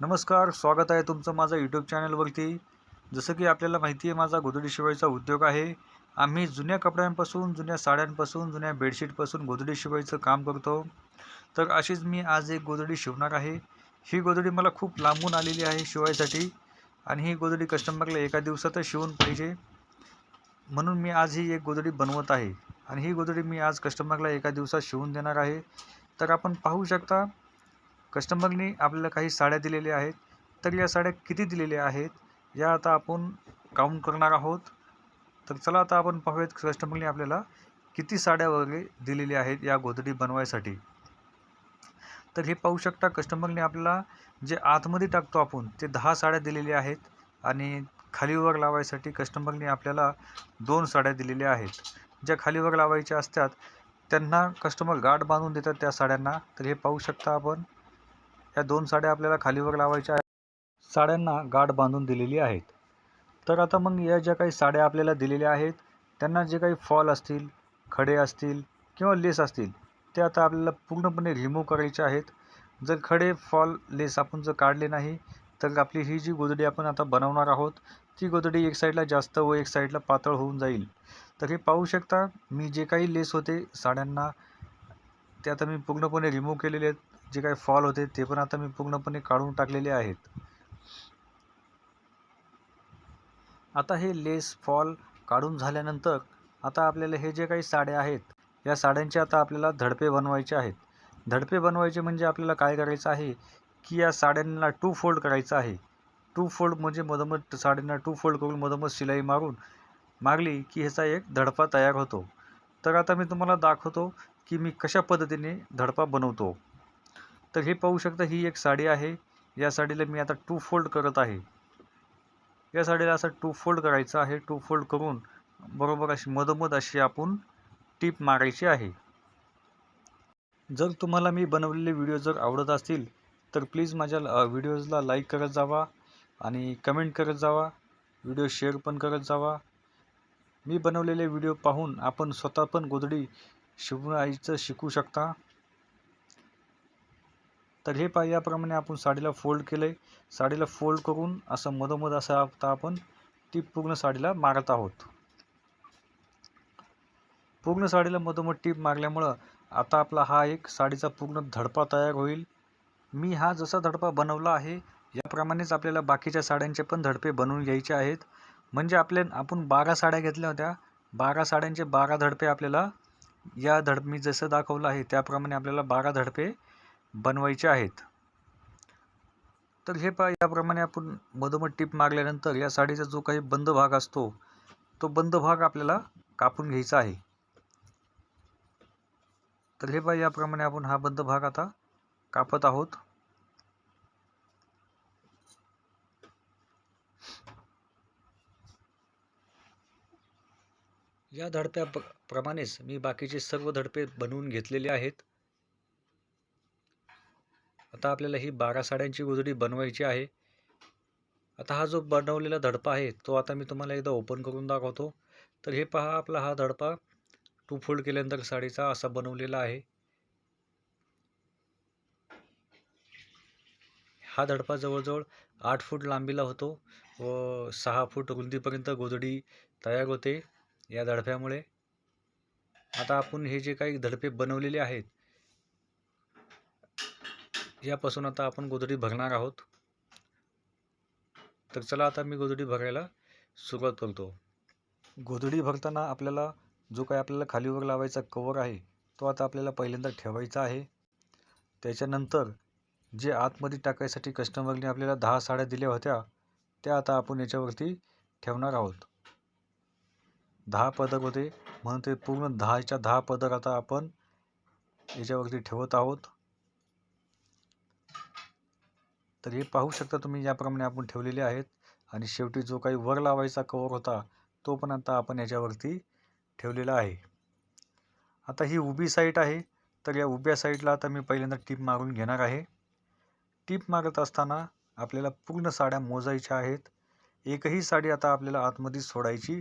नमस्कार स्वागत आहे तुमचं माझं यूट्यूब चॅनलवरती. जसं की आपल्याला माहिती आहे माझा गोधडी शिवायचा उद्योग आहे. आम्ही जुन्या कपड्यांपासून जुन्या साड्यांपासून जुन्या बेडशीटपासून गोधडी शिवायचं काम करतो. तर अशीच मी आज एक गोधडी शिवणार आहे. ही गोधडी मला खूप लांबून आलेली आहे शिवायसाठी आणि ही गोधडी कस्टमरला एका दिवसातच शिवून पाहिजे. म्हणून मी आज ही एक गोधडी बनवत आहे आणि ही गोधडी मी आज कस्टमरला एका दिवसात शिवून देणार आहे. तर आपण पाहू शकता कस्टमरनी आपल्याला काही साड्या दिलेल्या आहेत. तर या साड्या किती दिलेल्या आहेत या आता आपण काउंट करणार आहोत. तर चला आता आपण पाहूयात कस्टमरने आपल्याला किती साड्या वगैरे दिलेल्या आहेत या गोधडी बनवायसाठी. तर हे पाहू शकता कस्टमरने आपल्याला जे आतमध्ये टाकतो आपण ते दहा साड्या दिलेल्या आहेत आणि खालीवर लावायसाठी कस्टमरने आपल्याला दोन साड्या दिलेल्या आहेत. ज्या खालीवर लावायच्या असतात त्यांना कस्टमर गाठ बांधून देतात त्या साड्यांना. तर हे पाहू शकता आपण. या दोन साड्या आपल्याला खालीवर लावायच्या आहेत. साड्यांना गाठ बांधून दिलेली आहेत. तर आता मग या ज्या काही साड्या आपल्याला दिलेल्या आहेत त्यांना जे काही फॉल असतील खडे असतील किंवा लेस असतील ते आता आपल्याला पूर्णपणे रिमूव्ह करायचे आहेत. जर खडे फॉल लेस आपण जर काढले नाही तर आपली ही जी गोधडी आपण आता बनवणार आहोत ती गोधडी एक साईडला जास्त व एक साईडला पातळ होऊन जाईल. तर हे पाहू शकता मी जे काही लेस होते साड्यांना ते आता मी पूर्णपणे रिमूव्ह केलेले आहेत. जे काही फॉल होते ते पण आता मी पूर्णपणे काढून टाकलेले आहेत. आता हे लेस फॉल काढून झाल्यानंतर आता आपल्याला हे जे काही साड्या आहेत या साड्यांचे आता आपल्याला धडपे बनवायचे आहेत. धडपे बनवायचे म्हणजे आपल्याला काय करायचं आहे की या साड्यांना टू फोल्ड करायचं आहे. टू फोल्ड म्हणजे मधोमध साड्यांना टू फोल्ड करून मधोमध शिलाई मारून मारली की ह्याचा एक धडपा तयार होतो. तर आता मी तुम्हाला दाखवतो की मी कशा पद्धतीने धडपा बनवतो. तर हे पाहू शकता ही एक साडी आहे. या साडीला मी आता टू फोल्ड करत आहे. या साडीला असं टू फोल्ड करायचं आहे. टू फोल्ड करून बरोबर अशी मधोमध अशी आपण टीप मारायची आहे. जर तुम्हाला मी बनवलेले व्हिडिओ जर आवडत असतील तर प्लीज माझ्या व्हिडिओजला लाईक करत जावा आणि कमेंट करत जावा. व्हिडिओ शेअर पण करत जावा. मी बनवलेले व्हिडिओ पाहून आपण स्वतः पण गोधडी शिवण्याचं शिकू शकता. तर हे पहा याप्रमाणे आपण साडीला फोल्ड केलं आहे साडीला फोल्ड करून असं मधोमध असं आता आपण ती पूर्ण साडीला मारत आहोत. पूर्ण साडीला मधोमध टीप मारल्यामुळं आता आपला हा एक साडीचा पूर्ण धडपा तयार होईल. मी हा जसा धडपा बनवला आहे याप्रमाणेच आपल्याला बाकीच्या साड्यांचे पण धडपे बनवून घ्यायचे आहेत. म्हणजे आपल्या आपण बारा साड्या घेतल्या होत्या. बारा साड्यांचे बारा धडपे आपल्याला या धड मी जसं दाखवलं आहे त्याप्रमाणे आपल्याला बारा धडपे बनवायचे आहेत. तर हे पहा याप्रमाणे आपण मधोमध टीप मारल्यानंतर या साडीचा जो काही बंद भाग असतो तो बंद भाग आपल्याला कापून घ्यायचा आहे. तर हे पहा याप्रमाणे आपण हा बंद भाग आता कापत आहोत. या धडप्या प्रमाणेच मी बाकीचे सर्व धडपे बनवून घेतलेले आहेत. आता आपल्याला ही बारा साड्यांची गोधडी बनवायची आहे. आता हा जो बनवलेला धडपा आहे तो आता मी तुम्हाला एकदा ओपन करून दाखवतो. तर हे पहा आपला हा धडपा. टू फोल्ड केल्यानंतर साडीचा असा बनवलेला आहे. हा धडपा जवळजवळ आठ फूट लांबीला होतो व सहा फूट रुंदीपर्यंत गोधडी तयार होते या धडप्यामुळे. आता आपण हे जे काही धडपे बनवलेले आहेत यापासून आता आपण गोधडी भरणार आहोत. तर चला आता मी गोधडी भरायला सुरुवात करतो. गोधडी भरताना आपल्याला जो काही आपल्याला खालीवर लावायचा कवर आहे तो आता आपल्याला पहिल्यांदा ठेवायचा आहे. त्याच्यानंतर जे आतमध्ये टाकायसाठी कस्टमरने आपल्याला दहा साड्या दिल्या होत्या त्या आता आपण याच्यावरती ठेवणार आहोत. दहा पदर होते म्हणून ते पूर्ण दहाच्या दहा पदर आता आपण याच्यावरती ठेवत आहोत. तर हे पाहू शकता तुम्ही याप्रमाणे आपण ठेवलेले आहेत. आणि शेवटी जो काही वर लावायचा कवर होता तो पण आता आपण याच्यावरती ठेवलेला आहे. आता ही उभी साईट आहे. तर या उभ्या साईडला आता मी पहिल्यांदा टीप मारून घेणार आहे. टीप मारत असताना आपल्याला पूर्ण साड्या मोजायच्या आहेत. एकही साडी आता आपल्याला आतमध्ये सोडायची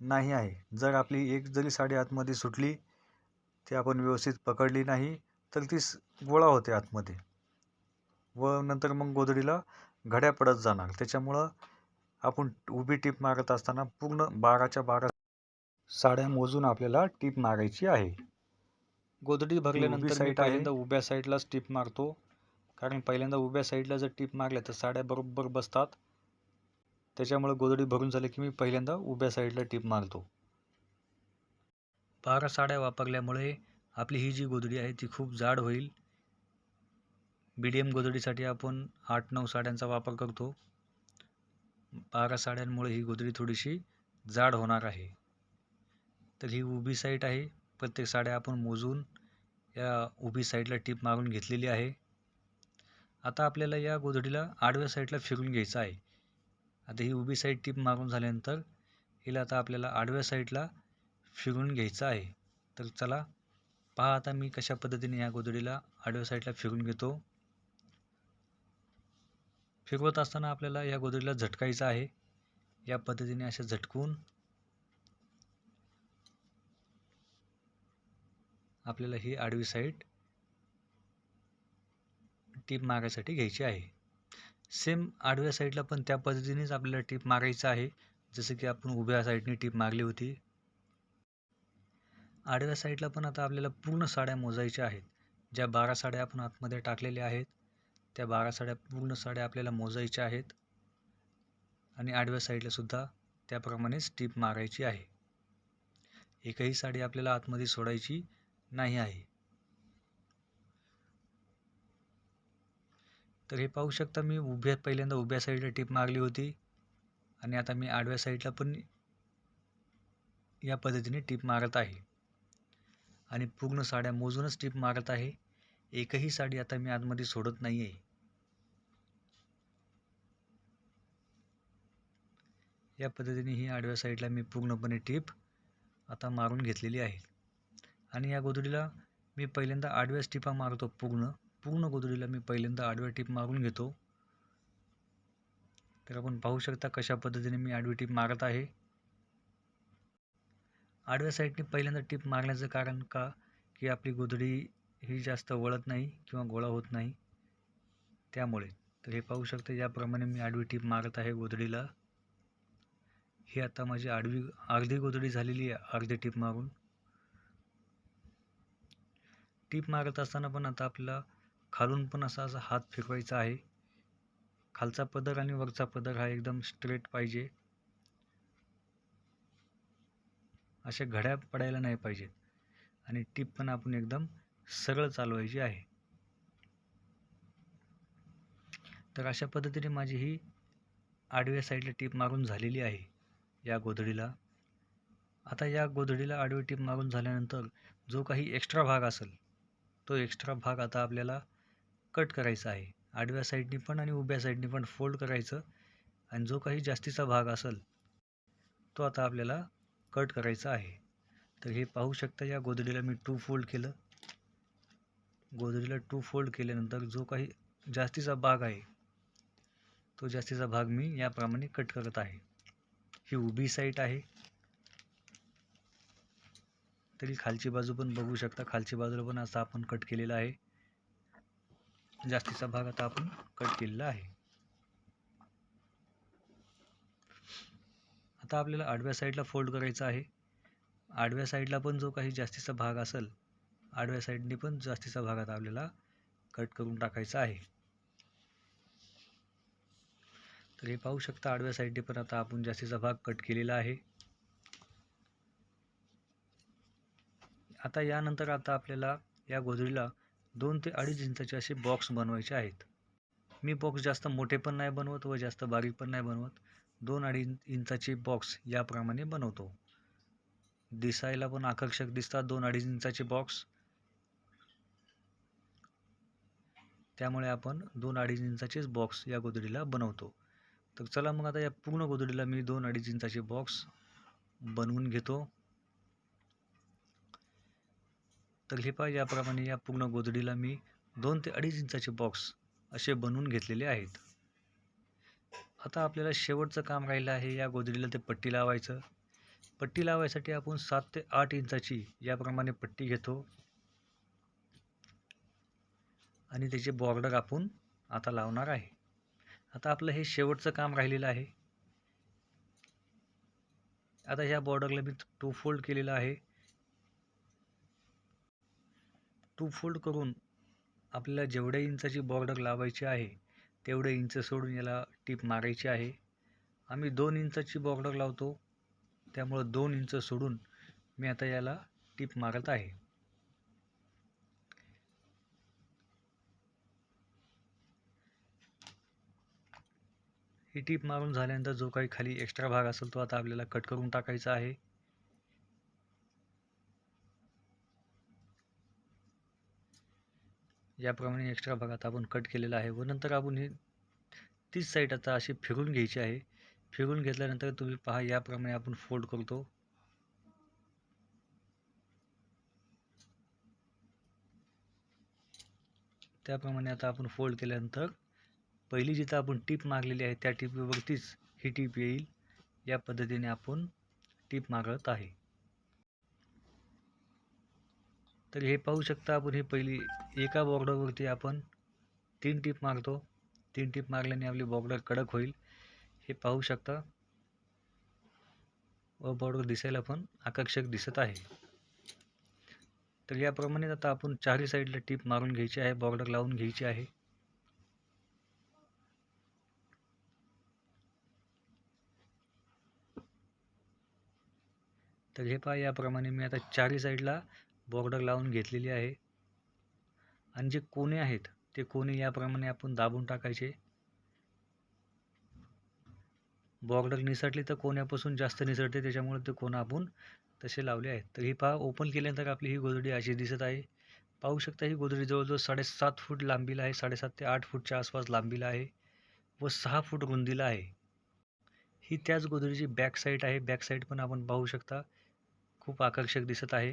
नाही आहे. जर आपली एक जरी साडी आतमध्ये सुटली ती आपण व्यवस्थित पकडली नाही तर ती गोळा होते आतमध्ये. व नंतर मग गोधडीला घड्या पडत जाणार. त्याच्यामुळं आपण उभी टीप मारत असताना पूर्ण बाराच्या बारा साड्या मोजून आपल्याला टीप मारायची आहे. गोधडी भरल्यानंतर आहे. पहिल्यांदा उभ्या साईडलाच टीप मारतो. कारण पहिल्यांदा उभ्या साईडला जर टीप मारल्या तर साड्या बरोबर बसतात. त्याच्यामुळे गोधडी भरून झाली की मी पहिल्यांदा उभ्या साईडला टीप मारतो. बारा साड्या वापरल्यामुळे आपली ही जी गोधडी आहे ती खूप जाड होईल. बी डी एम गोधडीसाठी आपण आठ नऊ साड्यांचा वापर करतो. बारा साड्यांमुळे ही गोधडी थोडीशी जाड होणार आहे. तर ही उभी साईड आहे. प्रत्येक साड्या आपण मोजून या उभी साईडला टीप मारून घेतलेली आहे. आता आपल्याला या गोधडीला आडव्या साईडला फिरून घ्यायचं आहे. आता ही उभी साईड टीप मारून झाल्यानंतर हिला आता आपल्याला आडव्या साईडला फिरून घ्यायचं आहे. तर चला पहा आता मी कशा पद्धतीने या गोधडीला आडव्या साईडला फिरून घेतो. फिरवत असताना आपल्याला या गोदडीला झटकायचं आहे. या पद्धतीने असे झटकून आपल्याला ही आडवी साईड टीप मारायसाठी घ्यायची आहे. सेम आडव्या साईडला पण त्या पद्धतीनेच आपल्याला टीप मारायचं आहे. जसं की आपण उभ्या साईडने टीप मारली होती. आडव्या साईडला पण आता आपल्याला पूर्ण साड्या मोजायच्या आहेत. ज्या बारा साड्या आपण आतमध्ये टाकलेल्या आहेत. त्या बारा साड्या पूर्ण साड्या आपल्याला मोजायच्या आहेत. आणि आडव्या साईडलासुद्धा त्याप्रमाणेच टीप मारायची आहे. एकही साडी आपल्याला आतमध्ये सोडायची नाही आहे. तर हे पाहू शकता मी उभ्या पहिल्यांदा उभ्या साईडला टीप मारली होती. आणि आता मी आडव्या साईडला पण या पद्धतीने टीप मारत आहे. आणि पूर्ण साड्या मोजूनच टीप मारत आहे. एकही साडी आता मी आतमध्ये सोडत नाही आहे या पद्धतीने ही आडव्या साईडला मी पूर्णपणे टीप आता मारून घेतलेली आहे. आणि या गोधडीला मी पहिल्यांदा आडव्या टिपा मारतो पूर्ण पूर्ण गोधडीला मी पहिल्यांदा आडव्या टीप मारून घेतो. तर आपण पाहू शकता कशा पद्धतीने मी आडवी टीप मारत आहे. आडव्या साईडने पहिल्यांदा टीप मारण्याचं कारण का? की आपली गोधडी ही जास्त वळत नाही किंवा गोळा होत नाही. त्यामुळे तर हे पाहू शकता याप्रमाणे मी आडवी टीप मारत आहे गोधडीला ही आता माझी आडवी अर्धी गोधडी झालेली आहे अर्धी टीप मारून. टीप मारत असताना पण आता आपला खालून पण असा असा हात फिरवायचा आहे. खालचा पदर आणि वरचा पदर हा एकदम स्ट्रेट पाहिजे. अशा घड्या पडायला नाही पाहिजेत आणि टीप पण आपण एकदम सरळ चालवायची आहे. तर अशा पद्धतीने माझी ही आडव्या साईडला टीप मारून झालेली आहे. या गोधडीला. आता या गोधडीला आडवी टीप मागून झाल्यानंतर जो काही एक्स्ट्रा भाग असेल तो एक्स्ट्रा भाग आता आपल्याला कट करायचा आहे. आडव्या साईडनी पण आणि उभ्या साईडनी पण फोल्ड करायचं. आणि जो काही जास्तीचा भाग असेल तो आता आपल्याला कट करायचा आहे. तर हे पाहू शकता या गोधडीला मी टू फोल्ड केलं. गोधडीला टू फोल्ड केल्यानंतर जो काही जास्तीचा भाग आहे तो जास्तीचा भाग मी याप्रमाणे कट करत आहे. ही उभी साईट आहे. तरी खालची बाजू पण बघू शकता. खालची बाजूला पण असा आपण कट केलेला आहे. जास्तीचा भाग आता आपण कट केलेला आहे. आता आपल्याला आडव्या साईडला फोल्ड करायचा आहे. आडव्या साईडला पण जो काही जास्तीचा भाग असेल आडव्या साईडने पण जास्तीचा भाग आता आपल्याला कट करून टाकायचा आहे. तर हे पाहू शकता आडव्या साईडने पण आता आपण जास्तीचा भाग कट केलेला आहे. आता यानंतर आता आपल्याला या गोधडीला दोन ते अडीच इंचाचे असे बॉक्स बनवायचे आहेत. मी बॉक्स जास्त मोठे पण नाही बनवत व जास्त बारीक पण नाही बनवत. दोन अडीच इंचाचे बॉक्स याप्रमाणे बनवतो. दिसायला पण आकर्षक दिसतात दोन अडीच इंचाचे बॉक्स त्यामुळे आपण दोन अडीच इंचाचेच बॉक्स या गोधडीला बनवतो. तर चला मग आता या पूर्ण गोधडीला मी दोन अडीच इंचाचे बॉक्स बनवून घेतो. तर हे पहा याप्रमाणे या पूर्ण गोधडीला मी दोन ते अडीच इंचाचे बॉक्स असे बनवून घेतलेले आहेत. आता आपल्याला शेवटचं काम राहिलं आहे या गोधडीला ते पट्टी लावायचं. पट्टी लावायसाठी आपण सात ते आठ इंचाची याप्रमाणे पट्टी घेतो. आणि त्याचे बॉर्डर आपण आता लावणार आहे. आता आपलं हे शेवटचं काम राहिलेलं आहे. आता ह्या बॉर्डरला मी टू फोल्ड केलेलं आहे. टू फोल्ड करून आपल्याला जेवढ्या इंचाची बॉर्डर लावायची आहे तेवढे इंच सोडून याला टीप मारायची आहे. आम्ही दोन इंचाची बॉर्डर लावतो त्यामुळं दोन इंच सोडून मी आता याला टीप मारत आहे. ही टीप मारून झाल्यानंतर जो काही खाली एक्स्ट्रा भाग असेल तो आता आपल्याला कट करून टाकायचा आहे. याप्रमाणे एक्स्ट्रा भाग आता आपण कट केलेला आहे व नंतर आपण ही तीच साईड आता अशी फिरून घ्यायची आहे. फिरून घेतल्यानंतर तुम्ही पहा याप्रमाणे आपण फोल्ड करतो. त्याप्रमाणे आता आपण फोल्ड केल्यानंतर पहिली जिथं आपण टीप मारलेली आहे त्या टीपवरतीच ही टीप येईल. या पद्धतीने आपण टीप मागत आहे. तर हे पाहू शकता आपण ही पहिली एका बॉर्डरवरती आपण तीन टीप मारतो. तीन टीप मारल्याने आपली बॉर्डर कडक होईल. हे पाहू शकता. व बॉर्डर दिसायला पण आकर्षक दिसत आहे. तर याप्रमाणे आता आपण चारही साईडला टीप मारून घ्यायची आहे बॉर्डर लावून घ्यायची आहे. तर हे पहा याप्रमाणे मी आता चारही साईडला बॉर्डर लावून घेतलेली आहे. आणि जे कोणे आहेत ते कोणे याप्रमाणे आपण दाबून टाकायचे. बॉर्डर निसटली तर कोण्यापासून जास्त निसटते त्याच्यामुळे ते कोणं आपण तसे लावले आहेत. तर ही पहा ओपन केल्यानंतर आपली ही गोदडी अशी दिसत आहे. पाहू शकता ही गोदडी जवळजवळ साडेसात फूट लांबीला आहे साडेसात ते आठ फूटच्या आसपास लांबीला आहे व सहा फूट रुंदीला आहे. ही त्याच गोदडीची बॅक साईड आहे. बॅक साईड पण आपण पाहू शकता. खूप आकर्षक दिसत आहे.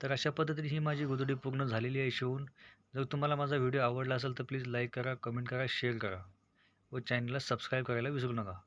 तर अशा पद्धतीने ही माझी गोधडी पूर्ण झालेली आहे शिवून. जर तुम्हाला माझा व्हिडिओ आवडला असेल तर प्लीज लाईक करा कमेंट करा शेअर करा व चॅनलला सबस्क्राईब करायला विसरू नका.